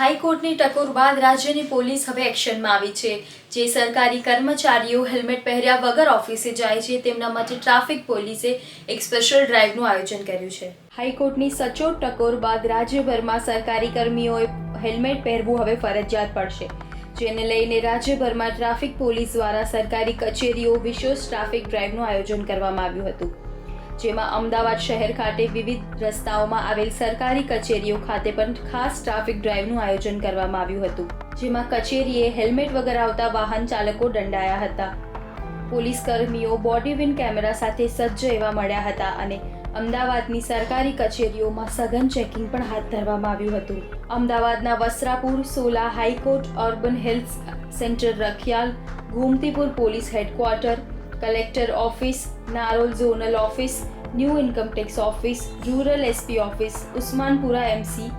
હાઈકોર્ટની ટકોર બાદ રાજ્યની પોલીસ હવે એક્શનમાં આવી છે. જે સરકારી કર્મચારીઓ હેલ્મેટ પહેર્યા વગર ઓફિસે જાય છે, તેમના માટે ટ્રાફિક પોલીસે એક સ્પેશિયલ ડ્રાઈવનું આયોજન કર્યું છે. હાઈકોર્ટની સચોટ ટકોર બાદ રાજ્યભરમાં સરકારી કર્મીઓએ હેલ્મેટ પહેરવું હવે ફરજિયાત પડશે. જેને લઈને રાજ્યભરમાં ટ્રાફિક પોલીસ દ્વારા સરકારી કચેરીઓ વિશેષ ટ્રાફિક ડ્રાઈવનું આયોજન કરવામાં આવ્યું હતું. જેમાં અમદાવાદ શહેર ખાતે વિવિધ રસ્તાઓમાં આવેલ સરકારી કચેરીઓ ખાતે પણ ખાસ ટ્રાફિક ડ્રાઈવનું આયોજન કરવામાં આવ્યું હતું, જેમાં કચેરીએ હેલ્મેટ વગર આવતા વાહન ચાલકો દંડાયા હતા. પોલીસ કર્મીઓ બોડી વિન કેમેરા સાથે સજ્જ એવા મળ્યા હતા અને અમદાવાદની સરકારી કચેરીઓમાં સઘન ચેકિંગ પણ હાથ ધરવામાં આવ્યું હતું. અમદાવાદના Vastrapur, Sola high court, urban health centre, Rakhial, Gomtipur police headquarter collector office Narol zonal office new income tax office rural SP office Usmanpura MC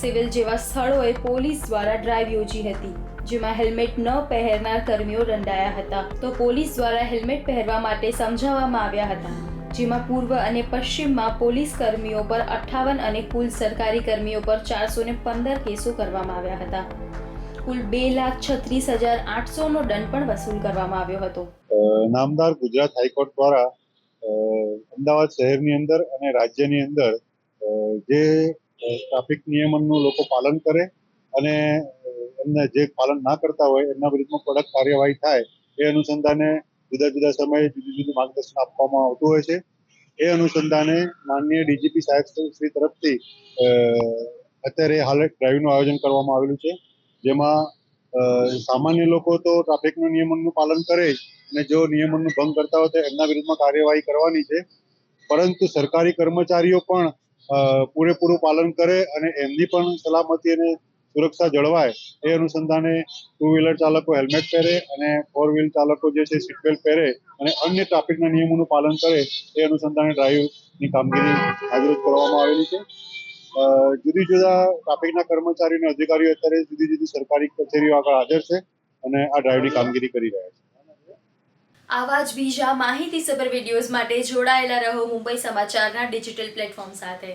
civil જેવા સ્થળોએ પોલીસ દ્વારા ડ્રાઈવ યોજી હતી, જેમાં હેલ્મેટ ન પહેરનાર કર્મીઓ દંડાયા હતા. તો પોલીસ દ્વારા હેલ્મેટ પહેરવા માટે સમજાવવામાં આવ્યા હતા, જેમાં પૂર્વ અને પશ્ચિમમાં પોલીસ કર્મીઓ પર અઠ્ઠાવન અને કુલ સરકારી કર્મીઓ પર ચારસો પંદર કેસો કરવામાં આવ્યા હતા. કુલ બે લાખ છત્રીસ હજાર આઠસોનો દંડ પણ વસૂલ કરવામાં આવ્યો હતો. નામદાર ગુજરાત હાઈકોર્ટ દ્વારા અમદાવાદ શહેરની અંદર અને રાજ્યની અંદર જે ટ્રાફિક નિયમનનું લોકો પાલન કરે અને એમને જે પાલન ના કરતા હોય એમના વિરુદ્ધમાં કડક કાર્યવાહી થાય, એ અનુસંધાને જુદા જુદા સમયે જુદું જુદું માર્ગદર્શન આપવામાં આવતું હોય છે. એ અનુસંધાને માનનીય ડીજીપી સાહેબ શ્રી તરફથી અત્યારે હાલ એક ડ્રાઈવનું આયોજન કરવામાં આવેલું છે. જેમાં સામાન્ય લોકો તો ટ્રાફિકના નિયમનનું પાલન કરે અને જો નિયમનનું ભંગ કરતા હોય તો એમના વિરુદ્ધમાં કાર્યવાહી કરવાની છે. પરંતુ સરકારી કર્મચારીઓ પણ પૂરેપૂરું પાલન કરે અને એમની પણ સલામતી અને સુરક્ષા જળવાય એ અનુસંધાને ટુ વ્હીલર ચાલકો હેલ્મેટ પહેરે અને ફોર વ્હીલ ચાલકો જે છે સીટ બેલ્ટ પહેરે અને અન્ય ટ્રાફિકના નિયમોનું પાલન કરે એ અનુસંધાને ડ્રાઈવની કામગીરી આજરોજ કરવામાં આવેલી છે. જુદી જુદા ટ્રાફિકના કર્મચારીઓ અને અધિકારીઓ અત્યારે જુદી જુદી સરકારી કચેરીઓ આગળ હાજર છે અને આ ડ્રાઈવની કામગીરી કરી રહ્યા છે. આવા જ બીજા માહિતીસભર વિડીયોઝ માટે જોડાયેલા રહો મુંબઈ સમાચારના ડિજિટલ પ્લેટફોર્મ સાથે.